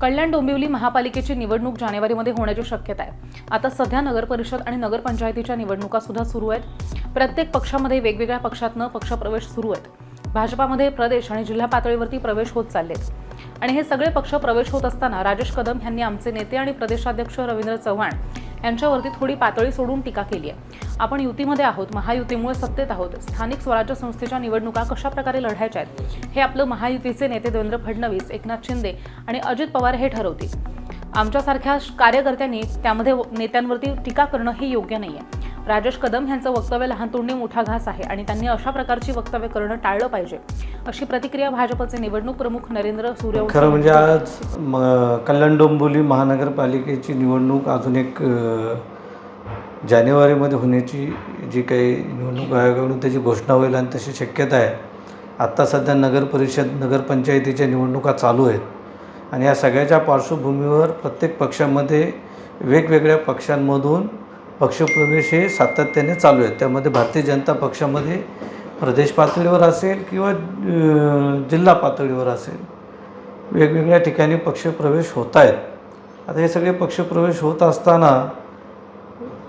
कल्याण डोंबिवली महापालिकेची निवडणूक जानेवारीमध्ये होण्याची शक्यता आहे. आता सध्या नगरपरिषद आणि नगरपंचायतीच्या निवडणुका सुद्धा सुरू आहेत. प्रत्येक पक्षामध्ये वेगवेगळ्या पक्षातनं पक्षप्रवेश सुरू आहेत. भाजपामध्ये प्रदेश आणि जिल्हा पातळीवरती प्रवेश होत चाललेत. आणि हे सगळे पक्ष प्रवेश होत असताना राजेश कदम यांनी आमचे नेते आणि प्रदेशाध्यक्ष रवींद्र चव्हाण यांच्यावरती थोडी पातळी सोडून टीका केली आहे आपण युतीमध्ये आहोत महायुतीमुळे सत्तेत आहोत. स्थानिक स्वराज्य संस्थेच्या निवडणुका कशा प्रकारे लढायच्या आहेत हे आपलं महायुतीचे नेते देवेंद्र फडणवीस एकनाथ शिंदे आणि अजित पवार हे ठरवतील. आमच्यासारख्या कार्यकर्त्यांनी त्यामध्ये नेत्यांवरती टीका करणं हे योग्य नाही आहे राजेश कदम यांचं वक्तव्य लहान तोंडी मोठा घास आहे आणि त्यांनी अशा प्रकारची वक्तव्य करणं टाळलं पाहिजे. अशी प्रतिक्रिया भाजपचे निवडणूक प्रमुख नरेंद्र सूर्यवंशी खरं म्हणजे आज म कल्याण डोंबिवली महानगरपालिकेची निवडणूक अजून एक जानेवारीमध्ये होण्याची जी काही निवडणूक आयोगाकडून त्याची घोषणा होईल आणि तशी शक्यता आहे. आत्ता सध्या नगर परिषद नगरपंचायतीच्या निवडणुका चालू आहेत. आणि या सगळ्याच्या पार्श्वभूमीवर प्रत्येक पक्षामध्ये वेगवेगळ्या पक्षांमधून पक्षप्रवेश हे सातत्याने चालू आहेत. त्यामध्ये भारतीय जनता पक्षामध्ये प्रदेश पातळीवर असेल किंवा जिल्हा पातळीवर असेल वेगवेगळ्या ठिकाणी पक्षप्रवेश होत आहेत. आता हे सगळे पक्षप्रवेश होत असताना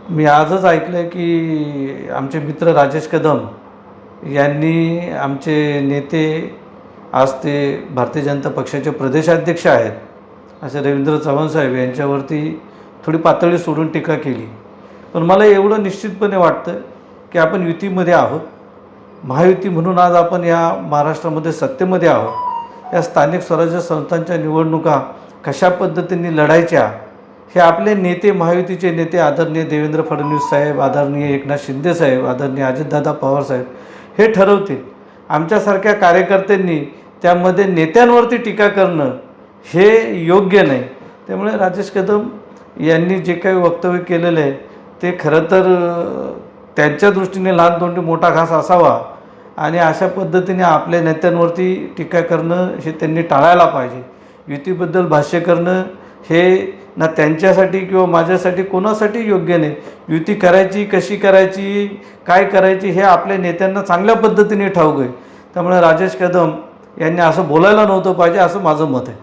मी आजच ऐकलं आहे की आमचे मित्र राजेश कदम यांनी आमचे नेते आज ते भारतीय जनता पक्षाचे प्रदेशाध्यक्ष आहेत. असे रवींद्र चव्हाण साहेब यांच्यावरती थोडी पातळी सोडून टीका केली. पण मला एवढं निश्चितपणे वाटतं की आपण युतीमध्ये आहोत. महायुती म्हणून आज आपण या महाराष्ट्रामध्ये सत्तेमध्ये आहोत. या स्थानिक स्वराज्य संस्थांच्या निवडणुका कशा पद्धतीने लढायच्या हे आपले नेते महायुतीचे नेते आदरणीय देवेंद्र फडणवीस साहेब आदरणीय एकनाथ शिंदे साहेब आदरणीय अजितदादा पवार साहेब हे ठरवतील. आमच्यासारख्या कार्यकर्त्यांनी त्यामध्ये नेत्यांवरती टीका करणं हे योग्य नाही. त्यामुळे राजेश कदम यांनी जे काही वक्तव्य केलेलं आहे ते खरं तर त्यांच्या दृष्टीने लहान तोंडी मोठा घास असावा आणि अशा पद्धतीने आपल्या नेत्यांवरती टीका करणं हे त्यांनी टाळायला पाहिजे. युतीबद्दल भाष्य करणं हे ना त्यांच्यासाठी किंवा माझ्यासाठी कोणासाठी योग्य नाही. युती करायची कशी करायची काय करायची हे आपल्या नेत्यांना चांगल्या पद्धतीने ठाऊक आहे. त्यामुळे राजेश कदम यांनी असं बोलायला नव्हतं पाहिजे असं माझं मत आहे.